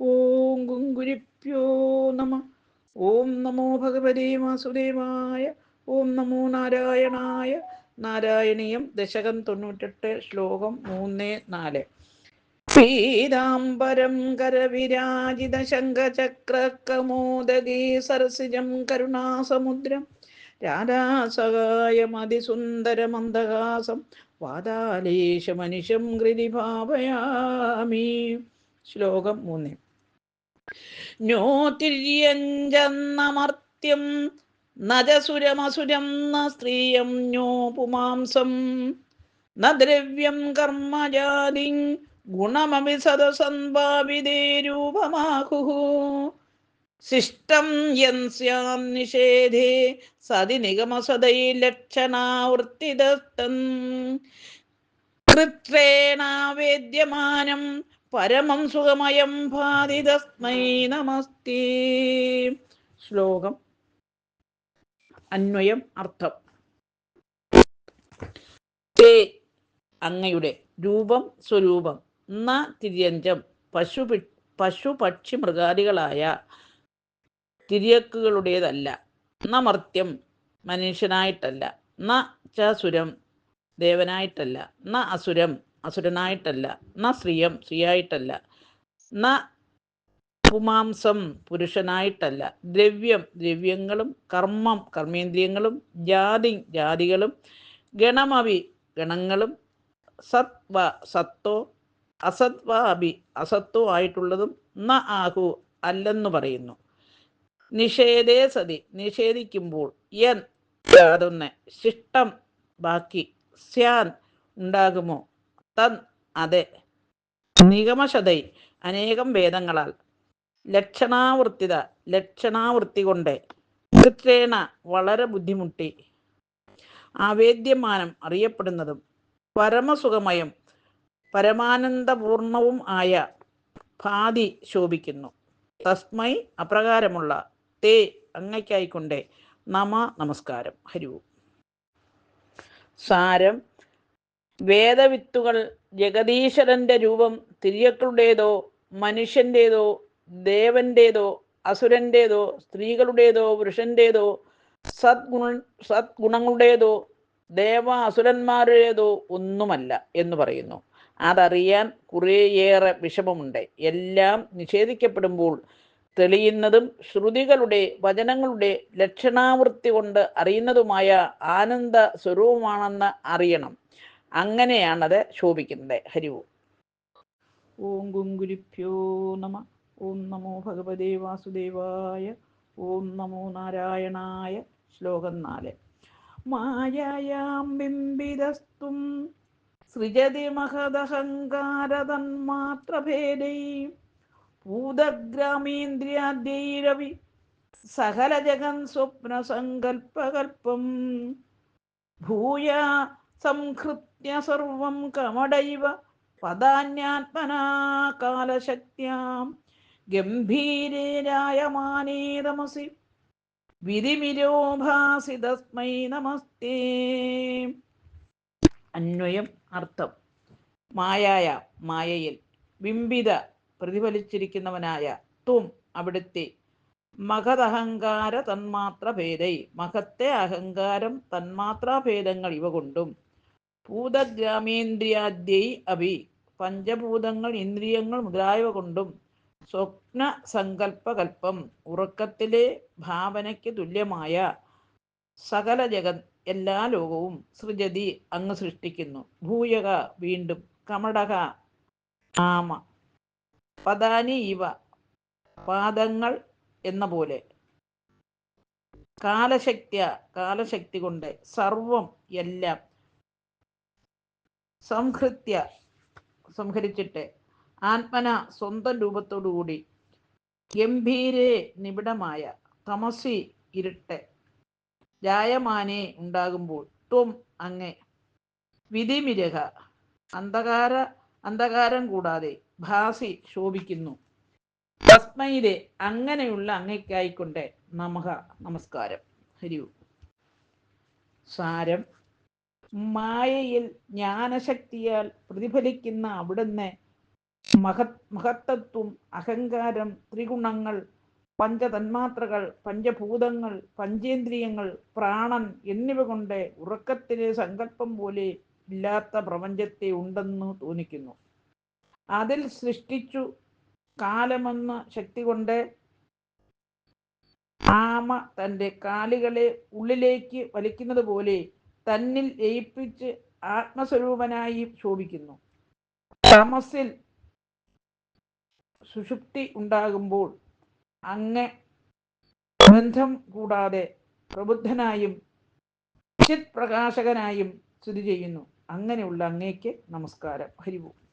ഓം ഗുങ്കുരിപ്യോ നമ. ഓം നമോ ഭഗവതേ വാസുദേവായ ഓം നമോ നാരായണായ. നാരായണീയം ദശകം തൊണ്ണൂറ്റെട്ട് ശ്ലോകം മൂന്ന് നാല്. പീതാംബരം കരവിരാജിത ശംഖചക്രകമോദഗീ സരസിജം കരുണാസമുദ്രം. രാധാസഹായമതിസുന്ദരമന്ദഹാസം വാതാലേശമനിശം കൃതി ഭാവയാമി ശ്ലോകം മൂന്ന്. നജസുരമസുരം ന സ്ത്രീയം പുമാംസം ന ദ്രവ്യം കർമ്മജാതി ഗുണമപി സദസൻഭാവിതേ രൂപമാഹുഃ ശിഷ്ടം യൻ സ്യാം നിഷേധേ സതി നിഗമസദൈ ലക്ഷണാവൃത്തിദത്തം. കൃത്രേണാവേദ്യമാനം പരമം സുഖമയം ഭാതി നമസ്തേ. ശ്ലോകം. അന്വയം അർത്ഥം. തേ അങ്ങയുടെ രൂപം സ്വരൂപം ന തിര്യഞ്ചം പശു പശു പക്ഷി മൃഗാദികളായ തിര്യക്കുകളുടേതല്ല. ന മർത്യം മനുഷ്യനായിട്ടല്ല. ന ചുരം ദേവനായിട്ടല്ല. ന അസുരം അസുരനായിട്ടല്ല ന സ്ത്രീയം സ്ത്രീയായിട്ടല്ല ന പുമാംസം പുരുഷനായിട്ടല്ല. ദ്രവ്യം ദ്രവ്യങ്ങളും കർമ്മം കർമ്മേന്ദ്രിയങ്ങളും ജാതി ജാതികളും ഗണമവി ഗണങ്ങളും സത്വ സത്തോ അസത്വ അഭി അസത്തോ ആയിട്ടുള്ളതും ന ആഹു അല്ലെന്ന് പറയുന്നു. നിഷേധേ സതി നിഷേധിക്കുമ്പോൾ യൻ അതൊന്ന് ശിഷ്ടം ബാക്കി സ്യാൻ ഉണ്ടാകുമോ? തൻ അതെ. നിഗമശതൈ അനേകം വേദങ്ങളാൽ. ലക്ഷണാവൃത്തിത ലക്ഷണാവൃത്തി കൊണ്ട്. കൃത്രേണ വളരെ ബുദ്ധിമുട്ടി. ആവേദ്യമാനം അറിയപ്പെടുന്നതും പരമസുഖമയം പരമാനന്ദപൂർണവും ആയ ഭാതി ശോഭിക്കുന്നു. തസ്മൈ അപ്രകാരമുള്ള തേ അങ്ങയ്ക്കായിക്കൊണ്ട്. നമ നമസ്കാരം. ഹരിവു സാരം വേദവിത്തുകൾ ജഗദീശ്വരന്റെ രൂപം തിരിയക്കളുടേതോ മനുഷ്യന്റേതോ ദേവന്റേതോ അസുരന്റേതോ സ്ത്രീകളുടേതോ പുരുഷന്റേതോ സദ്ഗുണ സദ്ഗുണങ്ങളുടേതോ ദേവ അസുരന്മാരുടേതോ ഒന്നുമല്ല എന്ന് പറയുന്നു. അതറിയാൻ കുറേയേറെ വിഷമമുണ്ട്. എല്ലാം നിഷേധിക്കപ്പെടുമ്പോൾ തെളിയുന്നതും ശ്രുതികളുടെ വചനങ്ങളുടെ ലക്ഷണാവൃത്തി കൊണ്ട് അറിയുന്നതുമായ ആനന്ദ സ്വരൂപമാണെന്ന് അറിയണം. അങ്ങനെയാണത് ശോഭിക്കുന്നത്. ഹരിവു ഓം. ഗുങ്കുരിഭ്യോ നമ. ഓം നമോ ഭഗവതേ വാസുദേവായ. ഓം നമോ നാരായണായ. ശ്ലോകം നാല്. മായയാം ബിംബിതസ്തും സൃജതി മഹദഹങ്കാരതന്മാത്രഭേദൈ ഭൂതഗ്രാമീന്ദ്രിയാദ്യൈരവി ജഗൻ സ്വപ്നസങ്കൽപ്പകൽപ്പം. ഭൂയ സംഹൃത്യ സർവം കമടൈവ പദാന്യാത്മനാ കാലശക്യാം ഗംഭീരേരായമാനേ തമസി വിരിമിരോഭാസി തസ്മൈ നമസ്തേ. അന്വയം അർത്ഥം. മായായ മായയിൽ ബിംബിത പ്രതിഫലിച്ചിരിക്കുന്നവനായ തും അവിടുത്തെ മഹതഹങ്കാര തന്മാത്ര ഭേദൈ മഹത്തെ അഹങ്കാരം തന്മാത്രാഭേദങ്ങൾ ഇവ കൊണ്ടും ഭൂതഗ്രാമേന്ദ്രിയാദ്യൈ അഭി. പഞ്ചഭൂതങ്ങൾ ഇന്ദ്രിയങ്ങൾ മുതലായവ കൊണ്ടും സ്വപ്ന സങ്കല്പകൽപ്പം ഉറക്കത്തിലെ ഭാവനയ്ക്ക് തുല്യമായ സകല ജഗത് എല്ലാ ലോകവും സൃജതി അങ്ങ് സൃഷ്ടിക്കുന്നു. ഭൂയക വീണ്ടും കമടക ആമ പദാനി ഇവ പാദങ്ങൾ എന്ന പോലെ. കാലശക്തിയ കാലശക്തി കൊണ്ട് സർവം എല്ലാം സംഹൃത്യ സംഹരിച്ചിട്ട് ആത്മന സ്വന്തം രൂപത്തോടുകൂടി ഗംഭീരേ നിബിഡമായ തമസി ഇരുട്ട് ജായമാനെ ഉണ്ടാകുമ്പോൾ ത്വം അങ്ങേ വിധിമിരഹ അന്ധകാര അന്ധകാരം കൂടാതെ ഭാസി ശോഭിക്കുന്നു. തസ്മയിലെ അങ്ങനെയുള്ള അങ്ങയ്ക്കായിക്കൊണ്ട് നമഹ നമസ്കാരം. ഹരിയു സാരം. മായയിൽ ജ്ഞാനശക്തിയാൽ പ്രതിഫലിക്കുന്ന അവിടുന്ന് മഹത് മഹത്തത്വം അഹങ്കാരം ത്രിഗുണങ്ങൾ പഞ്ചതന്മാത്രകൾ പഞ്ചഭൂതങ്ങൾ പഞ്ചേന്ദ്രിയങ്ങൾ പ്രാണൻ എന്നിവ കൊണ്ട് ഉറക്കത്തിലെ സങ്കല്പം പോലെ ഇല്ലാത്ത പ്രപഞ്ചത്തെ ഉണ്ടെന്ന് തോന്നിക്കുന്നു. അതിൽ സൃഷ്ടിച്ചു കാലമെന്ന ശക്തി കൊണ്ട് ആമ തന്റെ കാലുകളെ ഉള്ളിലേക്ക് വലിക്കുന്നത് പോലെ തന്നിൽ ലയിപ്പിച്ച് ആത്മസ്വരൂപനായി ശോഭിക്കുന്നു. തമസിൽ സുഷുപ്തി ഉണ്ടാകുമ്പോൾ അങ്ങ് ബന്ധം കൂടാതെ പ്രബുദ്ധനായും ചിത് പ്രകാശകനായും സ്ഥിതി ചെയ്യുന്നു. അങ്ങനെയുള്ള അങ്ങേക്ക് നമസ്കാരം. ഹരിവും